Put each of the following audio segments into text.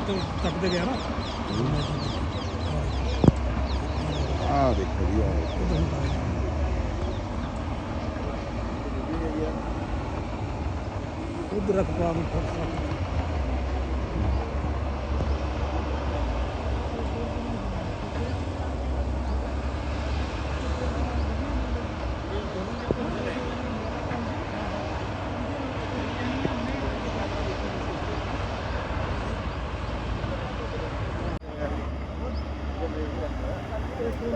ਤੋਂ ਗਿਆ ਨਾ। ਆ ਦੇਖੋ ਜੀ ਆ ਦੇਖੋ। ਉਧਰ ਰੱਖ ਪਾ ਨੂੰ ਫੜ ਫੜ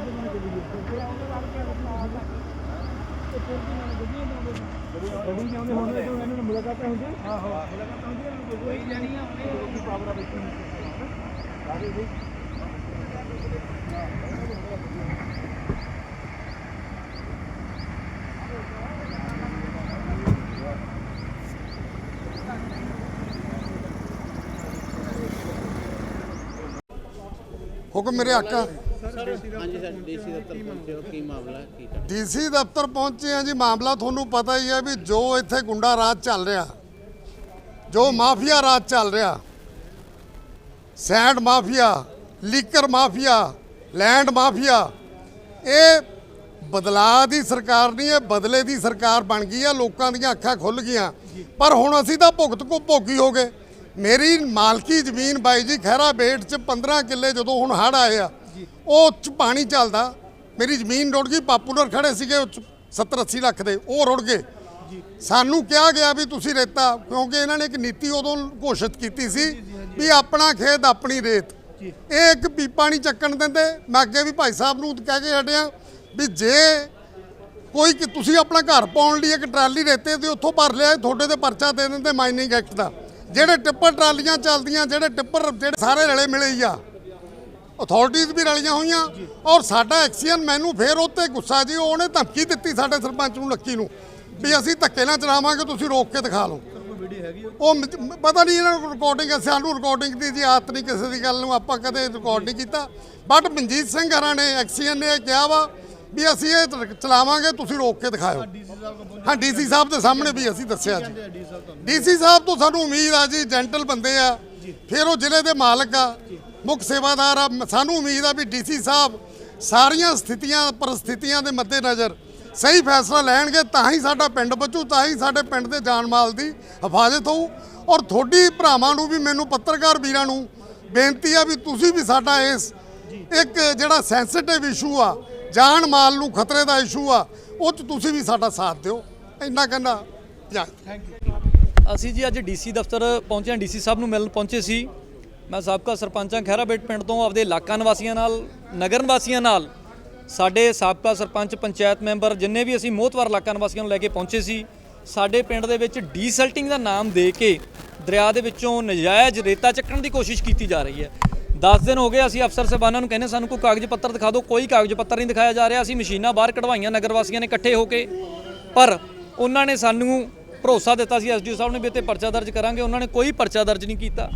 ਰਵੀ ਜਾਂਦੇ ਹੁਣ ਇਹਨਾਂ ਨੂੰ ਮੁਲਾਕਾਤਾਂ ਹੁੰਦੀਆਂ ਆਹੋ ਮੁਲਾਕਾਤਾਂ ਹੁੰਦੀਆਂ ਕੋਈ ਜਾਣੀ ਆ ਉਹਨੇ ਪਾਵਰ ਆ ਬੈਠੀ ਹੁਕਮ ਮੇਰੇ ਆਕਾ ਹਾਂਜੀ ਸਰ ਡੀਸੀ ਦਫ਼ਤਰ ਪਹੁੰਚੇ ਹੋ ਕੀ ਮਾਮਲਾ? ਹੈ? ਕੀ ਕਰ ਡੀਸੀ ਦਫ਼ਤਰ ਪਹੁੰਚੇ ਆ ਜੀ ਮਾਮਲਾ ਤੁਹਾਨੂੰ ਪਤਾ ਹੀ ਹੈ ਵੀ ਜੋ ਇੱਥੇ ਗੁੰਡਾ ਰਾਜ ਚੱਲ ਰਿਹਾ ਜੋ ਮਾਫੀਆ ਰਾਜ ਚੱਲ ਰਿਹਾ sand mafia liquor mafia land mafia ਇਹ ਬਦਲਾਅ ਦੀ ਸਰਕਾਰ ਨਹੀਂ ਇਹ ਬਦਲੇ ਦੀ ਸਰਕਾਰ ਬਣ ਗਈ ਆ ਲੋਕਾਂ ਦੀਆਂ ਅੱਖਾਂ ਖੁੱਲ ਗਈਆਂ। ਪਰ ਹੁਣ ਅਸੀਂ ਤਾਂ ਭੁਗਤ ਕੋ ਭੋਗੀ ਹੋ ਗਏ ਮੇਰੀ ਮਾਲਕੀ ਜ਼ਮੀਨ ਬਾਈ ਜੀ ਖਹਿਰਾ ਬੇਟ ਚ 15 ਕਿੱਲੇ ਜਦੋਂ ਹੁਣ ਹੜ ਆਏ ਆ ਉਹ ਚ ਪਾਣੀ ਚੱਲਦਾ। ਮੇਰੀ ਜ਼ਮੀਨ ਰੁੜ ਗਈ ਪਾਪੂਲਰ ਖੜੇ ਸੀਗੇ 70 80 ਲੱਖ ਦੇ ਉਹ ਰੁੜ ਗਏ। ਸਾਨੂੰ ਕਿਹਾ ਗਿਆ ਵੀ ਤੁਸੀਂ ਰੇਤਾ ਕਿਉਂਕਿ ਇਹਨਾਂ ਨੇ ਇੱਕ ਨੀਤੀ ਉਦੋਂ ਘੋਸ਼ਿਤ ਕੀਤੀ ਸੀ ਵੀ ਆਪਣਾ ਖੇਤ ਆਪਣੀ ਰੇਤ। ਇਹ ਇੱਕ ਪੀਪਾ ਨਹੀਂ ਚੱਕਣ ਦਿੰਦੇ। ਮੈਂ ਅੱਗੇ ਵੀ ਭਾਈ ਸਾਹਿਬ ਨੂੰ ਕਹਿ ਕੇ ਹਟਿਆ ਵੀ ਜੇ ਕੋਈ ਕਿ ਤੁਸੀਂ ਆਪਣਾ ਘਰ ਪਾਉਣ ਲਈ ਇੱਕ ਟਰਾਲੀ ਰੇਤੇ ਤੇ ਉੱਥੋਂ ਭਰ ਲਿਆ ਤੁਹਾਡੇ ਤੇ ਪਰਚਾ ਦੇ ਦਿੰਦੇ ਮਾਈਨਿੰਗ ਐਕਟ ਦਾ। ਜਿਹੜੇ ਟਿੱਪਰ ਟਰਾਲੀਆਂ ਚੱਲਦੀਆਂ ਜਿਹੜੇ ਟਿੱਪਰ ਜਿਹੜੇ ਸਾਰੇ ਰਲੇ ਮਿਲੇ ਹੀ ਆ। ਅਥਾਰਟੀਜ਼ ਵੀ ਰਲੀਆਂ ਹੋਈਆਂ ਔਰ ਸਾਡਾ ਐਕਸੀਅਨ ਮੈਨੂੰ ਫੇਰ ਉੱਤੇ ਗੁੱਸਾ ਜੀ ਉਹਨੇ ਧਮਕੀ ਦਿੱਤੀ ਸਾਡੇ ਸਰਪੰਚ ਨੂੰ ਲੱਕੀ ਨੂੰ ਵੀ ਅਸੀਂ ਧੱਕੇ ਨਾਲ ਚਲਾਵਾਂਗੇ ਤੁਸੀਂ ਰੋਕ ਕੇ ਦਿਖਾ ਲਓ। ਉਹ ਪਤਾ ਨਹੀਂ ਇਹਨਾਂ ਨੂੰ ਰਿਕਾਰਡਿੰਗ ਸਾਨੂੰ ਰਿਕਾਰਡਿੰਗ ਦੀ ਜੀ ਆਦਤ ਨਹੀਂ ਕਿਸੇ ਦੀ ਗੱਲ ਨੂੰ ਆਪਾਂ ਕਦੇ ਰਿਕਾਰਡ ਨਹੀਂ ਕੀਤਾ। ਬਟ ਮਨਜੀਤ ਸਿੰਘ ਹਰਾਂ ਨੇ ਐਕਸੀਅਨ ਨੇ ਇਹ ਕਿਹਾ ਵਾ ਵੀ ਅਸੀਂ ਇਹ ਚਲਾਵਾਂਗੇ ਤੁਸੀਂ ਰੋਕ ਕੇ ਦਿਖਾਓ ਹਾਂ ਡੀਸੀ ਸਾਹਿਬ ਦੇ ਸਾਹਮਣੇ ਵੀ ਅਸੀਂ ਦੱਸਿਆ ਜੀ। ਡੀਸੀ ਸਾਹਿਬ ਤੋਂ ਸਾਨੂੰ ਉਮੀਦ ਆ ਜੀ ਜੈਂਟਲ ਬੰਦੇ ਆ। ਫਿਰ ਉਹ ਜ਼ਿਲ੍ਹੇ ਦੇ ਮਾਲਕ ਆ। ਮੁੱਖ ਸੇਵਾਦਾਰ ਆ, ਸਾਨੂੰ ਉਮੀਦ ਆ ਵੀ ਡੀਸੀ ਸਾਹਿਬ ਸਾਰੀਆਂ ਸਥਿਤੀਆਂ, ਪਰਿਸਥਿਤੀਆਂ ਦੇ ਮੱਦੇਨਜ਼ਰ ਸਹੀ ਫੈਸਲਾ ਲੈਣਗੇ, ਤਾਂ ਹੀ ਸਾਡਾ ਪਿੰਡ ਬਚੂ, ਤਾਂ ਹੀ ਸਾਡੇ ਪਿੰਡ ਦੇ ਜਾਨ ਮਾਲ ਦੀ ਹਿਫਾਜ਼ਤ ਹੋਊ। ਔਰ ਤੁਹਾਡੀ ਭਰਾਵਾਂ ਨੂੰ ਵੀ, ਮੈਨੂੰ ਪੱਤਰਕਾਰ ਵੀਰਾਂ ਨੂੰ ਬੇਨਤੀ ਆ ਵੀ ਤੁਸੀਂ ਵੀ ਸਾਡਾ ਇਸ ਇੱਕ ਜਿਹੜਾ ਸੈਂਸਿਟਿਵ ਇਸ਼ੂ ਆ, ਜਾਨ ਮਾਲ ਨੂੰ ਖਤਰੇ ਦਾ ਇਸ਼ੂ ਆ, ਉਹ 'ਚ ਤੁਸੀਂ ਵੀ ਸਾਡਾ ਸਾਥ ਦਿਓ। ਇੰਨਾ ਕਹਿੰਦਾ ਜਾ ਅਸੀਂ ਜੀ ਅੱਜ ਡੀਸੀ ਦਫ਼ਤਰ ਪਹੁੰਚੇ ਹਾਂ। ਡੀਸੀ ਸਾਹਿਬ ਨੂੰ ਮਿਲਣ ਪਹੁੰਚੇ ਸੀ। ਮੈਂ ਸਾਬਕਾ ਸਰਪੰਚਾਂ ਖਹਿਰਾਬੇਟ ਪਿੰਡ ਤੋਂ ਆਪਦੇ ਇਲਾਕਾ ਨਿਵਾਸੀਆਂ ਨਾਲ, ਨਗਰ ਨਿਵਾਸੀਆਂ ਨਾਲ, ਸਾਡੇ ਸਾਬਕਾ ਸਰਪੰਚ, ਪੰਚਾਇਤ ਮੈਂਬਰ ਜਿੰਨੇ ਵੀ ਅਸੀਂ ਮੋਹਤਵਾਰ ਇਲਾਕਾ ਨਿਵਾਸੀਆਂ ਨੂੰ ਲੈ ਕੇ ਪਹੁੰਚੇ ਸੀ, ਸਾਡੇ ਪਿੰਡ ਦੇ ਵਿੱਚ ਡੀਸਲਟਿੰਗ ਦਾ ਨਾਮ ਦੇ ਕੇ ਦਰਿਆ ਦੇ ਵਿੱਚੋਂ ਨਜਾਇਜ਼ ਰੇਤਾ ਚੱਕਣ ਦੀ ਕੋਸ਼ਿਸ਼ ਕੀਤੀ ਜਾ ਰਹੀ ਹੈ। 10 ਦਿਨ ਹੋ ਗਏ ਅਸੀਂ ਅਫਸਰ ਸਾਹਿਬਾਨਾਂ ਨੂੰ ਕਹਿੰਦੇ ਸਾਨੂੰ ਕੋਈ ਕਾਗਜ਼ ਪੱਤਰ ਦਿਖਾ ਦਿਓ, ਕੋਈ ਕਾਗਜ਼ ਪੱਤਰ ਨਹੀਂ ਦਿਖਾਇਆ ਜਾ ਰਿਹਾ, ਅਸੀਂ ਮਸ਼ੀਨਾਂ ਬਾਹਰ ਕਢਵਾਈਆਂ, ਨਗਰ ਵਾਸੀਆਂ ਨੇ ਇਕੱਠੇ ਹੋ ਕੇ। ਪਰ ਉਹਨਾਂ ਨੇ ਸਾਨੂੰ ਭਰੋਸਾ ਦਿੱਤਾ ਸੀ ਐਸਡੀਓ ਸਾਹਿਬ ਨੇ ਵੀ ਇੱਥੇ ਪਰਚਾ ਦਰਜ ਕਰਾਂਗੇ, ਉਹਨਾਂ ਨੇ ਕੋਈ ਪਰਚਾ ਦਰਜ ਨਹੀਂ ਕੀਤਾ।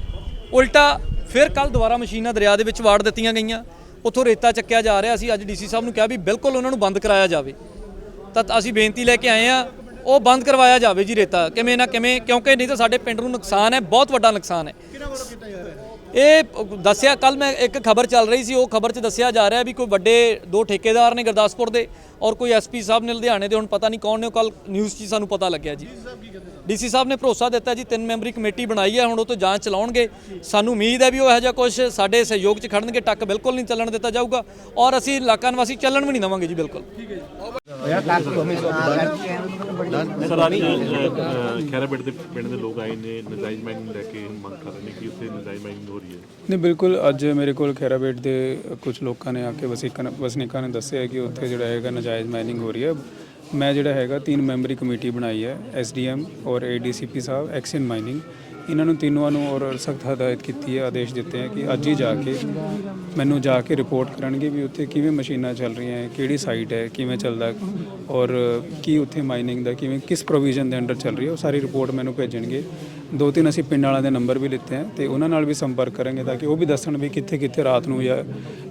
ਉਲਟਾ ਫਿਰ ਕੱਲ ਦੁਬਾਰਾ ਮਸ਼ੀਨਾਂ ਦਰਿਆ ਦੇ ਵਿੱਚ ਵਾੜ ਦਿੱਤੀਆਂ ਗਈਆਂ। ਉੱਥੋਂ ਰੇਤਾ ਚੱਕਿਆ ਜਾ ਰਿਹਾ ਸੀ। ਅੱਜ ਡੀਸੀ ਸਾਹਿਬ ਨੂੰ ਕਿਹਾ ਵੀ ਬਿਲਕੁਲ ਉਹਨਾਂ ਨੂੰ ਬੰਦ ਕਰਾਇਆ ਜਾਵੇ। ਤਾਂ ਅਸੀਂ ਬੇਨਤੀ ਲੈ ਕੇ ਆਏ ਆ ਉਹ ਬੰਦ ਕਰਵਾਇਆ ਜਾਵੇ ਜੀ ਰੇਤਾ। ਕਿਵੇਂ ਨਾ ਕਿਵੇਂ ਕਿਉਂਕਿ ਨਹੀਂ ਤਾਂ ਸਾਡੇ ਪਿੰਡ ਨੂੰ ਨੁਕਸਾਨ ਹੈ ਬਹੁਤ ਵੱਡਾ ਨੁਕਸਾਨ ਹੈ। ਇਹ ਦੱਸਿਆ ਕੱਲ ਮੈਂ ਇੱਕ ਖਬਰ ਚੱਲ ਰਹੀ ਸੀ ਉਹ ਖਬਰ 'ਚ ਦੱਸਿਆ ਜਾ ਰਿਹਾ ਵੀ ਕੋਈ ਵੱਡੇ ਦੋ ਠੇਕੇਦਾਰ ਨੇ ਗੁਰਦਾਸਪੁਰ ਦੇ ਔਰ ਕੋਈ ਐਸਪੀ ਸਾਹਿਬ ਨੇ ਲੁਧਿਆਣੇ ਦੇ ਹੁਣ ਪਤਾ ਨਹੀਂ ਕੌਣ ਨੇ ਕੱਲ ਨਿਊਜ਼ 'ਚ ਹੀ ਸਾਨੂੰ ਪਤਾ ਲੱਗਿਆ ਜੀ। ਡੀਸੀ ਸਾਹਿਬ ਨੇ ਭਰੋਸਾ ਦਿੱਤਾ ਜੀ ਤਿੰਨ ਮੈਂਬਰੀ ਕਮੇਟੀ ਬਣਾਈ ਹੈ ਹੁਣ ਉਹ ਤੋਂ ਜਾਂਚ ਚਲਾਉਣਗੇ। ਸਾਨੂੰ ਉਮੀਦ ਹੈ ਵੀ ਉਹ ਇਹੋ ਜਿਹਾ ਕੁਝ ਸਾਡੇ ਸਹਿਯੋਗ 'ਚ ਖੜਨਗੇ ਟੱਕ ਬਿਲਕੁਲ ਨਹੀਂ ਚੱਲਣ ਦਿੱਤਾ ਜਾਊਗਾ। ਔਰ ਅਸੀਂ ਇਲਾਕਾ ਨਿਵਾਸੀ ਚੱਲਣ ਵੀ ਨਹੀਂ ਦੇਵਾਂਗੇ ਜੀ ਬਿਲਕੁਲ। ਸਰ ਅੱਜ ਖੈਰਾਬੇਟ ਦੇ ਪਿੰਡ ਦੇ ਲੋਕ ਆਏ ਨੇ ਨਜਾਇਜ਼ ਮਾਈਨਿੰਗ ਲੈ ਕੇ ਮੰਗ ਕਰ ਰਹੇ ਨੇ ਕਿ ਉੱਥੇ ਨਜਾਇਜ਼ ਮਾਈਨਿੰਗ ਹੋ ਰਹੀ ਹੈ। ਨਹੀਂ ਬਿਲਕੁਲ ਅੱਜ ਮੇਰੇ ਕੋਲ ਖੈਰਾਬੇਟ ਦੇ ਕੁਝ ਲੋਕਾਂ ਨੇ ਆ ਕੇ ਵਸੀਕਾਂ ਵਸਨੀਕਾਂ ਨੇ ਦੱਸਿਆ ਕਿ ਉੱਥੇ ਜਿਹੜਾ ਹੈਗਾ ਨਜਾਇਜ਼ ਮਾਈਨਿੰਗ ਹੋ ਰਹੀ ਹੈ। ਮੈਂ ਜਿਹੜਾ ਹੈਗਾ ਤਿੰਨ ਮੈਂਬਰੀ ਕਮੇਟੀ ਬਣਾਈ ਹੈ ਐਸਡੀਐਮ ਔਰ ਏਡੀਸੀਪੀ ਸਾਹਿਬ ਐਕਸ਼ਨ ਮਾਈਨਿੰਗ। ਇਹਨਾਂ ਨੂੰ ਤਿੰਨੋਂ ਨੂੰ ਔਰ ਸਖਤ ਹਦਾਇਤ ਕੀਤੀ ਹੈ, ਆਦੇਸ਼ ਦਿੱਤੇ ਹੈ ਕਿ ਅੱਜ ਹੀ ਜਾ ਕੇ ਮੈਨੂੰ ਜਾ ਕੇ ਰਿਪੋਰਟ ਕਰਨਗੇ ਵੀ ਉੱਥੇ ਕਿਵੇਂ ਮਸ਼ੀਨਾਂ ਚੱਲ ਰਹੀਆਂ ਹੈ, ਕਿਹੜੀ ਸਾਈਟ ਹੈ, ਕਿਵੇਂ ਚੱਲਦਾ ਔਰ ਕੀ ਉੱਥੇ ਮਾਈਨਿੰਗ ਦਾ ਕਿਵੇਂ, ਕਿਸ ਪ੍ਰੋਵੀਜ਼ਨ ਦੇ ਅੰਡਰ ਚੱਲ ਰਹੀ ਹੈ, ਉਹ ਸਾਰੀ ਰਿਪੋਰਟ ਮੈਨੂੰ ਭੇਜਣਗੇ। ਦੋ ਤਿੰਨ ਅਸੀਂ ਪਿੰਡ ਵਾਲਿਆਂ ਦੇ ਨੰਬਰ ਵੀ ਲਿੱਤੇ ਹੈ ਤੇ ਉਹਨਾਂ ਨਾਲ ਵੀ ਸੰਪਰਕ ਕਰਾਂਗੇ ਤਾਂ ਕਿ ਉਹ ਵੀ ਦੱਸਣ ਵੀ ਕਿੱਥੇ ਕਿੱਥੇ ਰਾਤ ਨੂੰ ਜਾਂ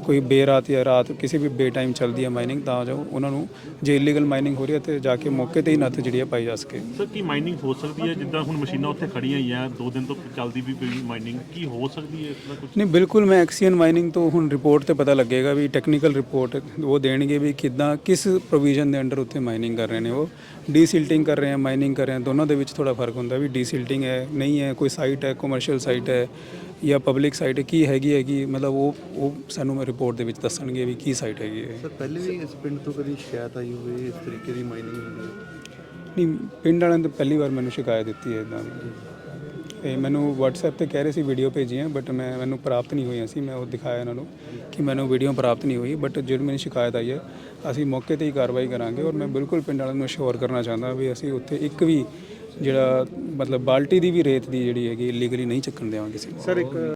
ਕੋਈ ਬੇਰਾਤ ਜਾਂ ਰਾਤ ਕਿਸੇ ਵੀ ਬੇ ਟਾਈਮ ਚੱਲਦੀ ਹੈ ਮਾਈਨਿੰਗ ਤਾਂ ਜੋ ਉਹਨਾਂ ਨੂੰ ਜੇ ਇਲੀਗਲ ਮਾਈਨਿੰਗ ਹੋ ਰਹੀ ਹੈ ਤੇ ਜਾ ਕੇ ਮੌਕੇ ਤੇ ਹੀ ਨੱਥ ਜਿਹੜੀ ਹੈ ਪਾਈ ਜਾ ਸਕੇ। ਸਰ ਕੀ ਮਾਈਨਿੰਗ ਹੋ ਸਕਦੀ ਹੈ ਜਿੱਦਾਂ ਹੁਣ ਮਸ਼ੀਨਾਂ ਉੱਥੇ ਖੜੀਆਂ ਹੀ ਆ ਦੋ ਦਿਨ ਤੋਂ ਚੱਲਦੀ ਵੀ ਪਈ ਮਾਈਨਿੰਗ ਕੀ ਹੋ ਸਕਦੀ ਹੈ ਇਸ ਤਰ੍ਹਾਂ ਕੁਝ ਨਹੀਂ ਬਿਲਕੁਲ ਮੈਂ ਐਕਸੀਅਨ ਮਾਈਨਿੰਗ ਤੋਂ ਹੁਣ ਰਿਪੋਰਟ ਤੇ ਪਤਾ ਲੱਗੇਗਾ ਵੀ ਟੈਕਨੀਕਲ ਰਿਪੋਰਟ ਉਹ ਦੇਣਗੇ ਵੀ ਕਿੱਦਾਂ ਕਿਸ ਪ੍ਰੋਵੀਜ਼ਨ ਦੇ ਅੰਡਰ ਉੱਥੇ ਮਾਈਨਿੰਗ ਕਰ ਰਹੇ ਨੇ ਉਹ। ਡੀਸਿਲਟਿੰਗ ਕਰ ਰਹੇ ਆ ਮਾਈਨਿੰਗ ਕਰ ਰਹੇ ਆ ਦੋਨਾਂ ਦੇ ਵਿੱਚ ਥੋੜਾ ਫ਼ਰਕ ਹੁੰਦਾ ਵੀ ਡੀਸਿਲਟਿੰਗ ਹੈ ਨਹੀਂ ਹੈ ਕੋਈ ਸਾਈਟ ਹੈ ਕਮਰਸ਼ੀਅਲ ਸਾਈਟ ਹੈ ਜਾਂ ਪਬਲਿਕ ਸਾਈਟ ਕੀ ਹੈਗੀ ਹੈਗੀ ਮਤਲਬ ਉਹ ਉਹ ਸਾਨੂੰ ਰਿਪੋਰਟ ਦੇ ਵਿੱਚ ਦੱਸਣਗੇ ਵੀ ਕੀ ਸਾਈਟ ਹੈਗੀ ਹੈ। ਸਰ ਪਹਿਲੇ ਵੀ ਇਸ ਪਿੰਡ ਤੋਂ ਕਦੀ ਸ਼ਿਕਾਇਤ ਆਈ ਹੋਵੇ ਇਸ ਤਰੀਕੇ ਦੀ ਮਾਈਨਿੰਗ ਹੁੰਦੀ ਹੈ? ਨਹੀਂ ਪਿੰਡ ਵਾਲਿਆਂ ਨੇ ਪਹਿਲੀ ਵਾਰ ਮੈਨੂੰ ਸ਼ਿਕਾਇਤ ਦਿੱਤੀ ਹੈ ਇਦਾਂ ਦੀ। ਤੇ ਮੈਨੂੰ WhatsApp ਤੇ ਕਹਿ ਰਹੇ ਸੀ ਵੀਡੀਓ ਭੇਜੀਆਂ ਬਟ ਮੈਂ ਮੈਨੂੰ ਪ੍ਰਾਪਤ ਨਹੀਂ ਹੋਈਆਂ ਸੀ ਮੈਂ ਉਹ ਦਿਖਾਇਆ ਇਹਨਾਂ ਨੂੰ ਕਿ ਮੈਨੂੰ ਵੀਡੀਓ ਪ੍ਰਾਪਤ ਨਹੀਂ ਹੋਈ ਬਟ ਜਿਹੜੀ ਮੈਨੂੰ ਸ਼ਿਕਾਇਤ ਆਈ ਹੈ ਅਸੀਂ ਮੌਕੇ ਤੇ ਹੀ ਕਾਰਵਾਈ ਕਰਾਂਗੇ ਔਰ ਮੈਂ ਬਿਲਕੁਲ ਪਿੰਡ ਵਾਲਿਆਂ ਨੂੰ ਅਸ਼ੋਰ ਕਰਨਾ ਚਾਹੁੰਦਾ ਵੀ ਅਸੀਂ ਉੱਥੇ ਇੱਕ ਵੀ ਜਿਹੜਾ ਮਤਲਬ ਬਾਲਟੀ ਦੀ ਵੀ ਰੇਤ ਦੀ ਜਿਹੜੀ ਹੈਗੀ ਇਲੀਗਲੀ ਨਹੀਂ ਚੱਕਣ ਦੇਵਾਂਗੇ ਕਿਸੇ ਨੂੰ ਸਰ, ਇੱਕ